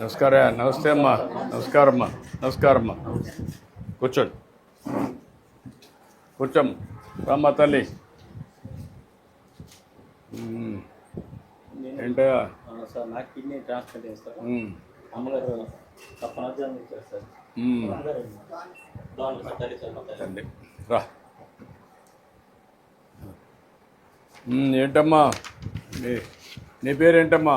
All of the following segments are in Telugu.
నమస్కార నమస్తే అమ్మా. నమస్కారం అమ్మా నమస్కారం అమ్మా కూర్చోండి. కూర్చోమ్మ. రామ్మా తల్లి. అవును సార్ నాకు కిడ్నీ ట్రాన్స్ప్లాంట్ చేస్తారు. అమ్మగారు ఇచ్చారు సార్? రా. ఏంటమ్మా? నీ నీ పేరేంటమ్మా?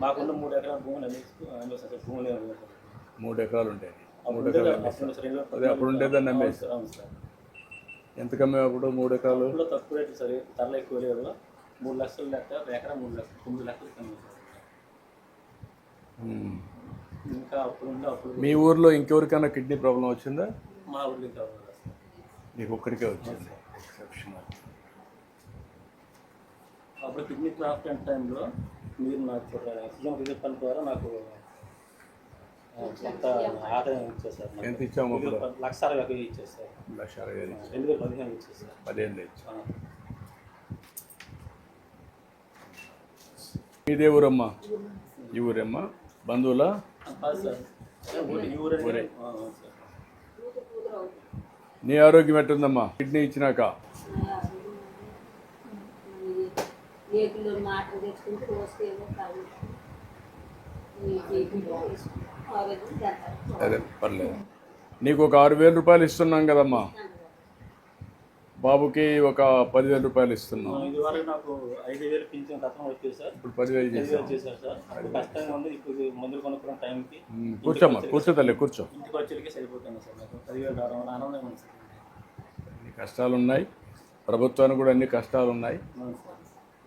మాకున్న మూడు ఎకరాల భూములు అందులో సార్ భూములు. మూడు ఎకరాలు ఉంటాయి. మూడు ఎకరాలు అదే అప్పుడు ఉండేదాన్ని అమ్మేసి ఎంత కమ్మే అప్పుడు మూడు ఎకరాలు? తక్కువ రేట్లు సార్ ధరలు ఎక్కువ లేదు మూడు లక్షలు లెక్క ఎకరా మూడు లక్షలు తొమ్మిది లక్షలు కమ్మి. ఇంకా అప్పుడు అప్పుడు మీ ఊర్లో ఇంకెవరికైనా కిడ్నీ ప్రాబ్లం వచ్చిందా? మా ఊళ్ళో ఇంకా నీకు ఒక్కరికే వచ్చింది. అప్పుడు కిడ్నీ ట్రాన్స్ప్లాంట్ టైంలో మీరు నాకు సీఎం రిలీఫ్ ఫండ్ ద్వారా నాకు కొంత ఆదాయం ఇచ్చేసారు. ఎంత ఇచ్చాము లక్ష అరవై వేలు ఇచ్చేసారు లక్ష అరవై. రెండు వేల పదిహేను ఇచ్చేసారు పదిహేను ఇచ్చాం. ఆ, ఇదే ఊరమ్మా ఈ ఊరమ్మా? బంధువులా? ఊరి- నీ ఆరోగ్యం ఎట్టుందమ్మా? కిడ్నీ ఇచ్చినాక? ఏకులు మాట తెచ్చుకుంటే రోజుకి ఏదో కాదు అదే పర్లేదు. నీకు ఒక ఆరు వేల రూపాయలు ఇస్తున్నాం కదమ్మా. బాబుకి ఒక పదివేల రూపాయలు ఇస్తున్నాం. ఇది వరకు నాకు ఐదు వేలు పింఛన్ గతం వచ్చేది సార్. ఇప్పుడు పదివేలు ఐదు చేసాం వేలు చేశారు సార్. అప్పుడు కష్టంగా ఉంది. ఇప్పుడు మందులు కొనుక్కున్న టైంకి ఉమ్, కూర్చోమ్మా కూర్చో తల్లి కూర్చో. ఇంటికి వచ్చేటికి సరిపోతుంది సార్. నాకు పదివేలు రావడం వల్ల ఆనందంగా ఉంది సార్. అన్ని కష్టాలు ఉన్నాయి ప్రభుత్వానికి కూడా అన్ని కష్టాలు ఉన్నాయి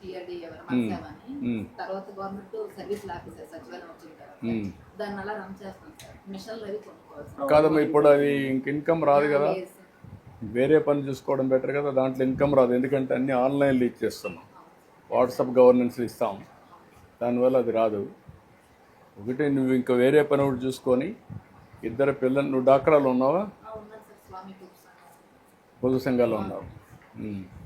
టీఆర్డీ ఎవరు తర్వాత గవర్నమెంట్ సచివాలయం వచ్చిన తర్వాత ఉమ్. దాన్ని అలా రన్ చేస్తాం సార్. మిషన్లు అవి కొనుక్కోవాలి. కాదమ్మా ఇప్పుడు అది ఇంక ఇన్కమ్ రాదు కదా. వేరే పని చూసుకోవడం బెటర్ కదా దాంట్లో ఇన్కమ్ రాదు. ఎందుకంటే అన్ని ఆన్లైన్లో ఇచ్చేస్తున్నాం వాట్సాప్ గవర్నెన్స్ ఇస్తాం. దానివల్ల అది రాదు. ఒకటి నువ్వు ఇంకా వేరే పని ఒకటి చూసుకొని ఇద్దరు పిల్లలు నువ్వు డాక్టర్లు ఉన్నావా? పొదుపు సంఘాల్లో ఉన్నావు.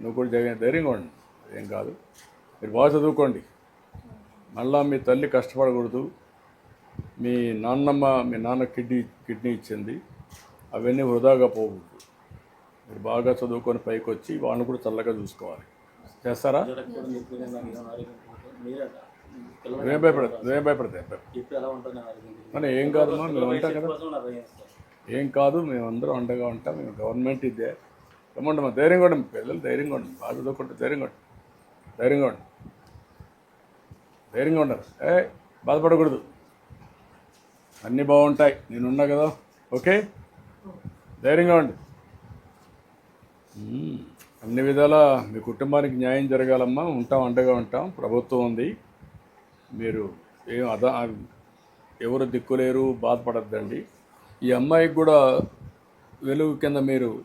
నువ్వు కూడా జగ ధైర్యంగా ఉండి. ఏం కాదు. మీరు బాగా చదువుకోండి. మళ్ళా మీ తల్లి కష్టపడకూడదు. మీ నాన్నమ్మ మీ నాన్న కిడ్నీ కిడ్నీ ఇచ్చింది. అవన్నీ వృధాగా పోకూడదు. మీరు బాగా చదువుకొని పైకి వచ్చి వాళ్ళని కూడా చల్లగా చూసుకోవాలి. చేస్తారా? నువ్వేం భయపడదు నువ్వేం భయపడతాయి మన ఏం కాదమ్మా మేము ఉంటాం కదా. ఏం కాదు మేము అందరం అండగా ఉంటాం. మేము గవర్నమెంట్ ఇదే. కమ్మండి మా ధైర్యంగా ఉండండి. పిల్లలు ధైర్యంగా ఉండండి. బాగా చదువుకుంటే ధైర్యంగా ఉండండి. ధైర్యంగా ఉండండి. ధైర్యంగా ఉండాలి. ఏ బాధపడకూడదు. అన్నీ బాగుంటాయి. నేనున్నా కదా. ఓకే? ధైర్యంగా ఉండి అన్ని విధాల మీ కుటుంబానికి న్యాయం జరగాలమ్మా. ఉంటాం అండగా ఉంటాం. ప్రభుత్వం ఉంది. మీరు ఏం అదా ఎవరు దిక్కులేరు బాధపడద్దండి. ఈ అమ్మాయికి కూడా వెలుగు కింద మీరు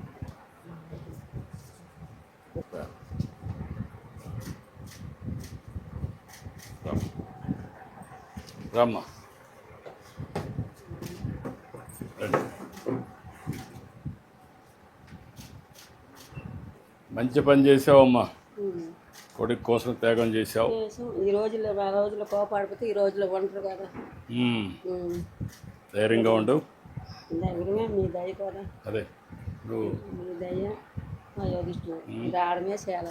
రామ్మా. మంచి పని చేసావమ్మా. కొడుకు కోసం త్యాగం చేసావు చేసాం. ఈ రోజుల్లో ఆ రోజుల్లో కోపాడిపోతే ఈ రోజుల్లో ఒంటరి కదా. ధైర్యంగా ఉండు. మీ దయ కూడా. అదే. నువ్వు మీ దయ. మా ఇది ఆడమే చేయాల.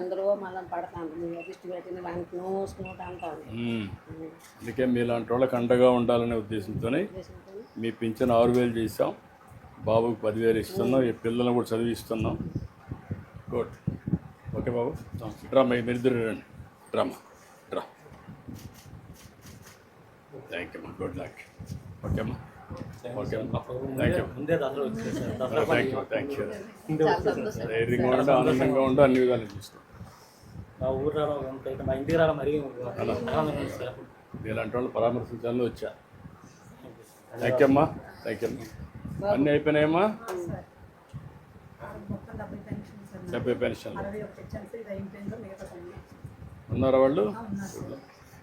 అందరూ మళ్ళీ పడతాను మీ యోగిష్టు పెట్టిన దానికి నోసుకుంటూ అంటాను. అందుకే మీలాంటి వాళ్ళకి అండగా ఉండాలనే ఉద్దేశంతోనే మీ పింఛన్ ఆరు వేలు చేసాం బాబుకి పదివేలు ఇస్తున్నాం. ఈ పిల్లల్ని కూడా చదివిస్తున్నాం. గుడ్. ఓకే బాబు. డ్రామా మీరు ఇద్దరు రండి. డ్రామా డ్రా థ్యాంక్ యూ అమ్మా గుడ్ లక్ ఓకే అమ్మా ఓకే అమ్మా థ్యాంక్ యూ ముందే దసరా వచ్చింది sir Dasara thank you thank you చాలా సంతోషం ధైర్యంగా ఉండి ఆనందంగా ఉండి అన్ని విధాలు చూసుకో మా ఊరు రావడం ఎంత మా ఇంటికి రావడం మరీ మీలాంటి వాళ్ళు పరామర్శించాలని వచ్చా. థ్యాంక్ యూ అమ్మా. థ్యాంక్ యూ అమ్మా. అన్నీ అయిపోయినాయమ్మా? డెబ్బై పెన్షన్ ఉన్నారా వాళ్ళు?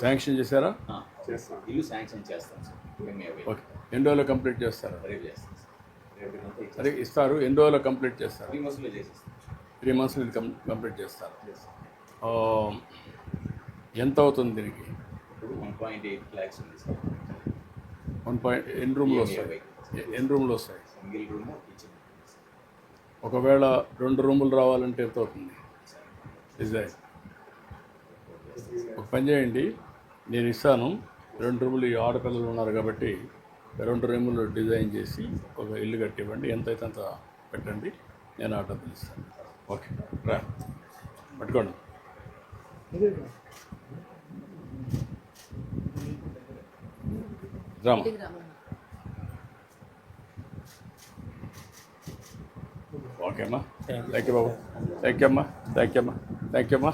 శాంక్షన్ చేస్తాం సార్ శాంక్షన్ చేశారా? ఆ, ఇల్లు శాంక్షన్ చేస్తాం సార్. ఎన్ని రోజులు కంప్లీట్ చేస్తారు? రేపు చేస్తాం. అదే ఇస్తారు. ఎన్ని రోజులు కంప్లీట్ చేస్తారు? త్రీ మంత్స్లో చేసేస్తాం. త్రీ మంత్స్ కంప్లీట్ చేస్తారు. ఆ, ఎంత అవుతుంది దీనికి? ఇప్పుడు వన్ పాయింట్ ఎయిట్ ల్యాక్స్ ఉంది సార్. వన్ పాయింట్ ఎన్ని రూమ్లు వస్తాయి? ఎన్ని రూమ్లు వస్తాయి? సింగిల్ రూమ్ ఒకవేళ రెండు రూములు రావాలంటే ఎంత అవుతుంది? డిజైన్ ఒక పని చేయండి. నేను ఇస్తాను. రెండు రూములు ఈ ఆడపిల్లలు ఉన్నారు కాబట్టి రెండు రూములు డిజైన్ చేసి ఒక ఇల్లు కట్టివ్వండి. ఎంత అయితే అంత పెట్టండి. నేను ఆ డబ్బులు ఇస్తాను. ఓకే. రా. పట్టుకోండి. రామా. ఓకే అమ్మా థ్యాంక్ యూ బాబు. థ్యాంక్ యూ అమ్మా. థ్యాంక్ యూ అమ్మా. థ్యాంక్ యూ అమ్మా.